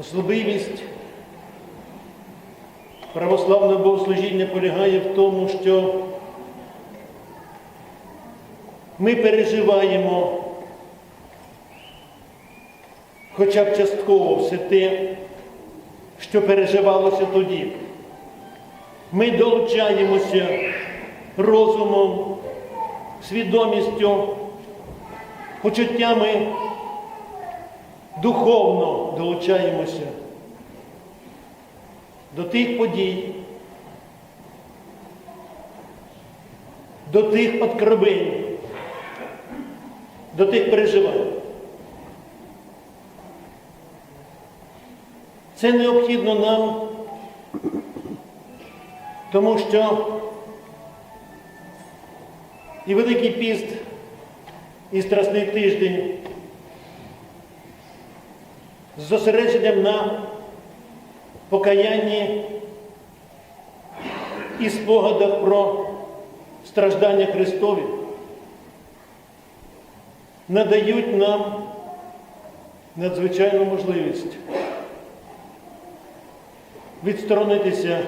Особливість православного богослужіння полягає в тому, що ми переживаємо хоча б частково все те, що переживалося тоді. Ми долучаємося розумом, свідомістю, почуттями духовно долучаємося до тих подій, до тих откровень, до тих переживань. Це необхідно нам, тому що і Великий піст, і Страсний тиждень з зосередженням на покаянні і спогадах про страждання Христові надають нам надзвичайну можливість відсторонитися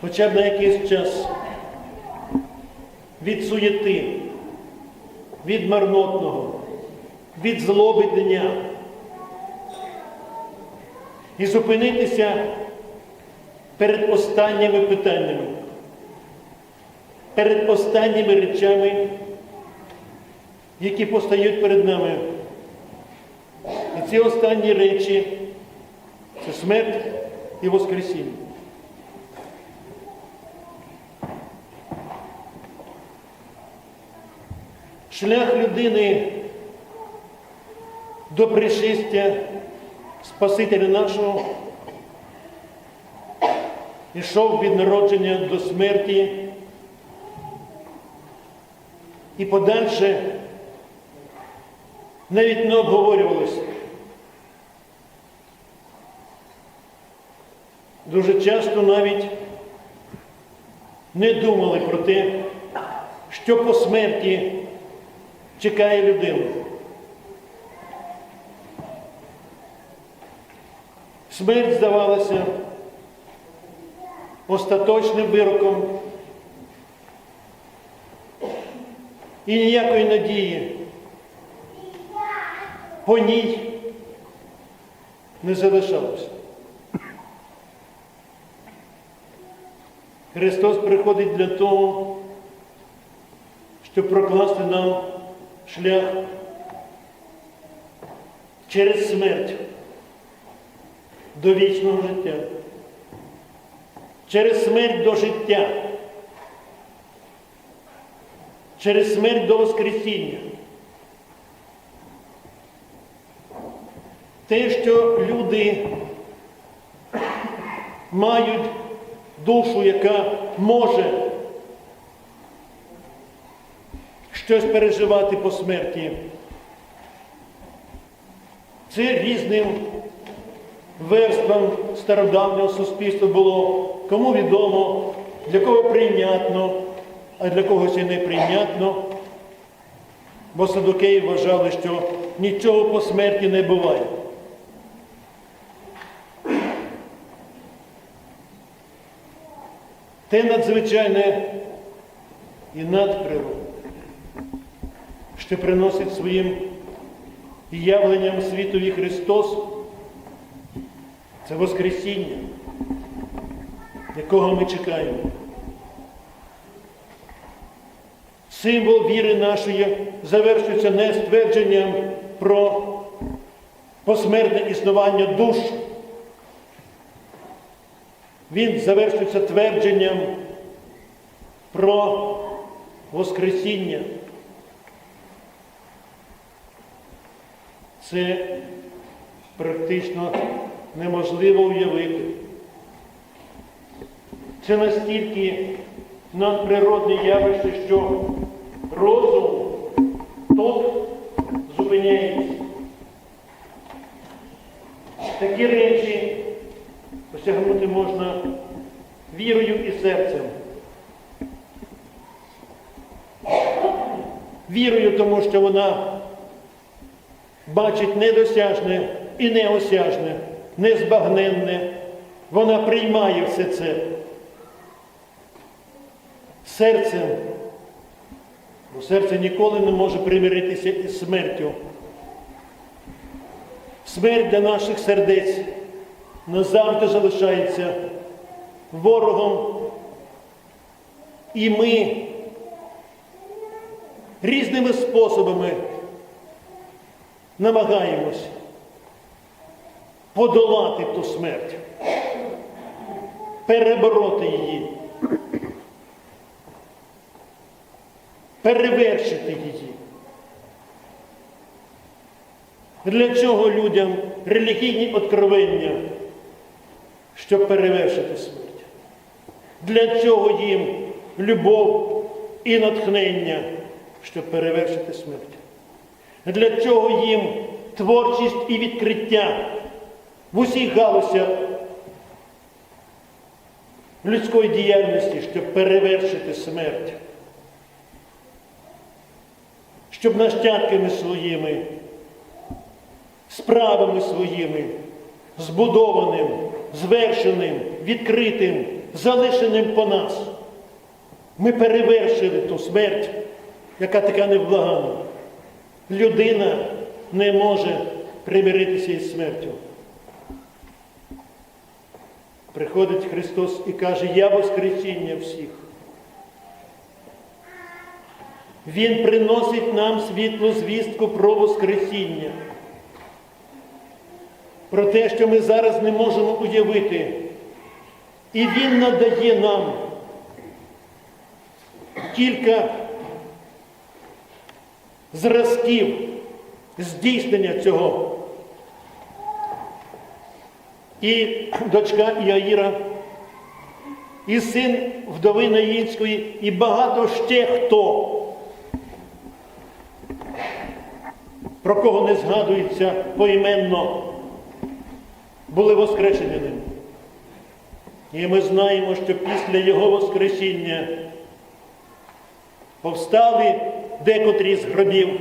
хоча б на якийсь час від суєти, від марнотного, від злоби дня і зупинитися перед останніми питаннями, перед останніми речами, які постають перед нами. І ці останні речі це смерть і Воскресіння. Шлях людини до пришестя Спасителя нашого ішов від народження до смерті і подальше навіть не обговорювалося. Дуже часто навіть не думали про те, що по смерті чекає людину. Смерть здавалася остаточним вироком і ніякої надії по ній не залишалося. Христос приходить для того, щоб прокласти нам шлях через смерть до вічного життя, через смерть до життя, через смерть до Воскресіння. Те, що люди мають душу, яка може щось переживати по смерті, це різним верствам стародавнього суспільства було кому відомо, для кого прийнятно, а для когось і неприйнятно. Бо садокеї вважали, що нічого по смерті не буває. Те надзвичайне і надприродне, що приносить своїм явленням світові Христос, це Воскресіння, якого ми чекаємо. Символ віри нашої завершується не ствердженням про посмертне існування душ. Він завершується твердженням про Воскресіння. Це практично неможливо уявити. Це настільки надприродне явище, що розум тут зупиняється. Такі речі осягнути можна вірою і серцем. Вірою, тому що вона бачить недосяжне і неосяжне, незбагненне. Вона приймає все це серцем, бо серце ніколи не може примиритися із смертю. Смерть для наших сердець назавжди залишається ворогом. І ми різними способами намагаємось подолати ту смерть, перебороти її, перевершити її. Для чого людям релігійні откровення, щоб перевершити смерть? Для чого їм любов і натхнення, щоб перевершити смерть? Для чого їм творчість і відкриття в усіх галузях людської діяльності, щоб перевершити смерть? Щоб нащадками своїми, справами своїми, збудованим, звершеним, відкритим, залишеним по нас, ми перевершили ту смерть, яка така невблагана. Людина не може примиритися із смертю. Приходить Христос і каже, я воскресіння всіх. Він приносить нам світлу звістку про Воскресіння, про те, що ми зараз не можемо уявити. І Він надає нам кілька зразків здійснення цього. І дочка Іаїра, і син вдови Наїнської, і багато ще хто, про кого не згадується поіменно, були воскрешені ним. І ми знаємо, що після Його Воскресіння повстали декотрі з гробів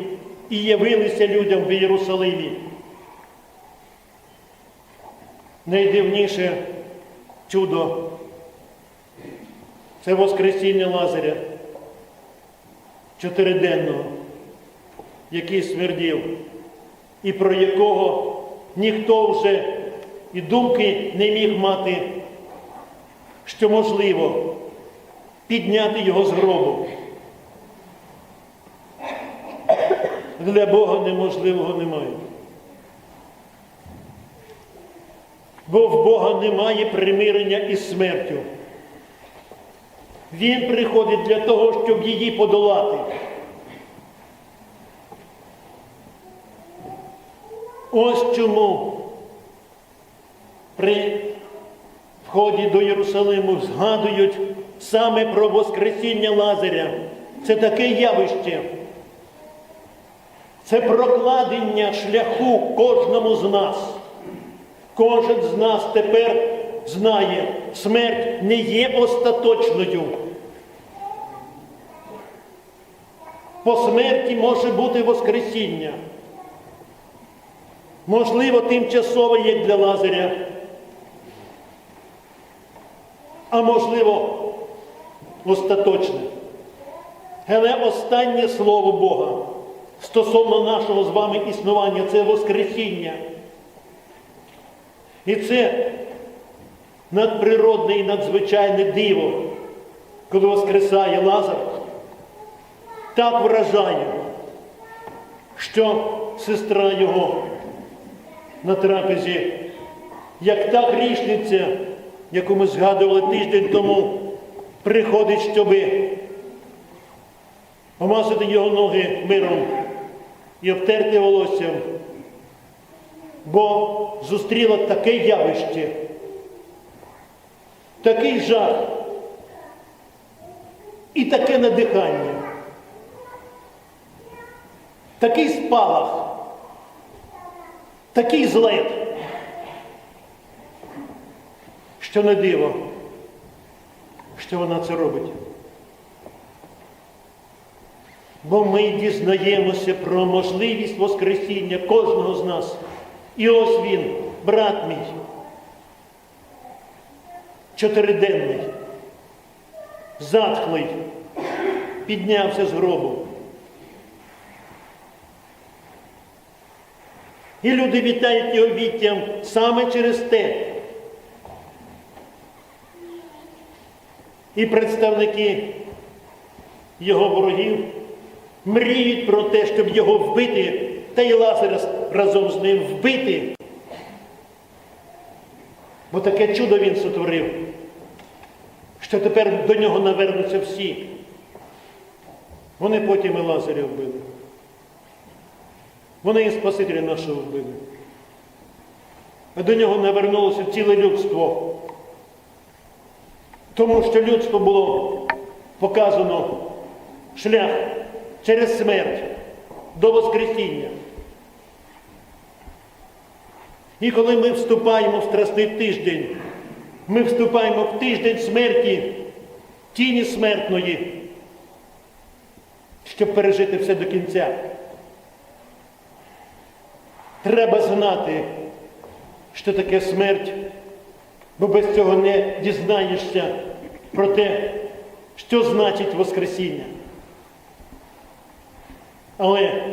і явилися людям в Єрусалимі. Найдивніше чудо це Воскресіння Лазаря чотириденного, який смердів, і про якого ніхто вже і думки не міг мати, що можливо підняти його з гробу. Для Бога неможливого немає. Бо в Бога немає примирення із смертю. Він приходить для того, щоб її подолати. Ось чому при вході до Єрусалиму згадують саме про Воскресіння Лазаря. Це таке явище. Це прокладення шляху кожному з нас. Кожен з нас тепер знає, смерть не є остаточною. По смерті може бути Воскресіння. Можливо, тимчасове як для Лазаря, а можливо, остаточне. Але останнє слово Бога стосовно нашого з вами існування це Воскресіння. І це надприродне і надзвичайне диво, коли воскресає Лазар, так вражає, що сестра його на трапезі, як та грішниця, яку ми згадували тиждень тому, приходить, щоби помасити його ноги миром і обтерти волоссям, бо зустріла таке явище, такий жах і таке надихання, такий спалах, такий злет, що не диво, що вона це робить. Бо ми дізнаємося про можливість Воскресіння кожного з нас І ось він, брат мій, чотириденний, затхлий, піднявся з гробу. І люди вітають його віттям саме через те. І представники його ворогів мріють про те, щоб його вбити, та й Лазаря разом з ним вбити. Бо таке чудо він сотворив, що тепер до нього навернуться всі. Вони потім і Лазаря вбили. Вони і Спасителя нашого вбили. А до нього навернулося ціле людство. Тому що людство було показано шлях через смерть до Воскресіння. І коли ми вступаємо в страсний тиждень, ми вступаємо в тиждень смерті, тіні смертної, щоб пережити все до кінця. Треба знати, що таке смерть, бо без цього не дізнаєшся про те, що значить Воскресіння. Але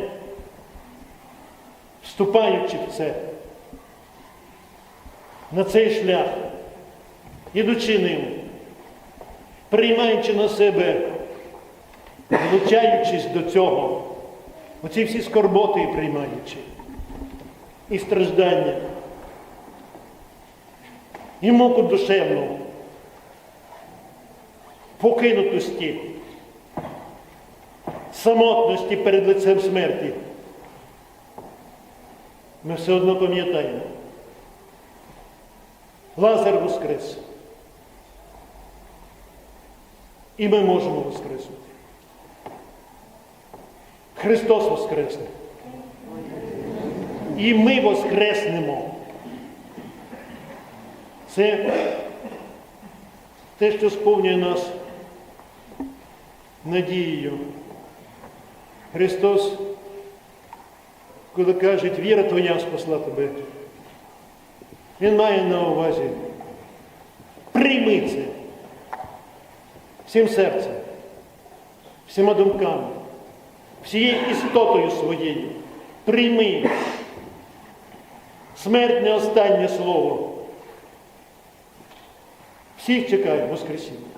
вступаючи в це, на цей шлях, ідучи ним, приймаючи на себе, влучаючись до цього, оці всі скорботи приймаючи, і страждання, і муку душевну, покинутості, самотності перед лицем смерті. Ми все одно пам'ятаємо. Лазар воскрес. І ми можемо воскреснути. Христос воскресне. І ми воскреснемо. Це те, що сповнює нас надією. Христос, коли каже, віра твоя спасла тебе, Він має на увазі. Прийми це всім серцем, всіма думками, всією істотою своєю. Прийми. Смерть не останнє слово. Всіх чекає Воскресіння.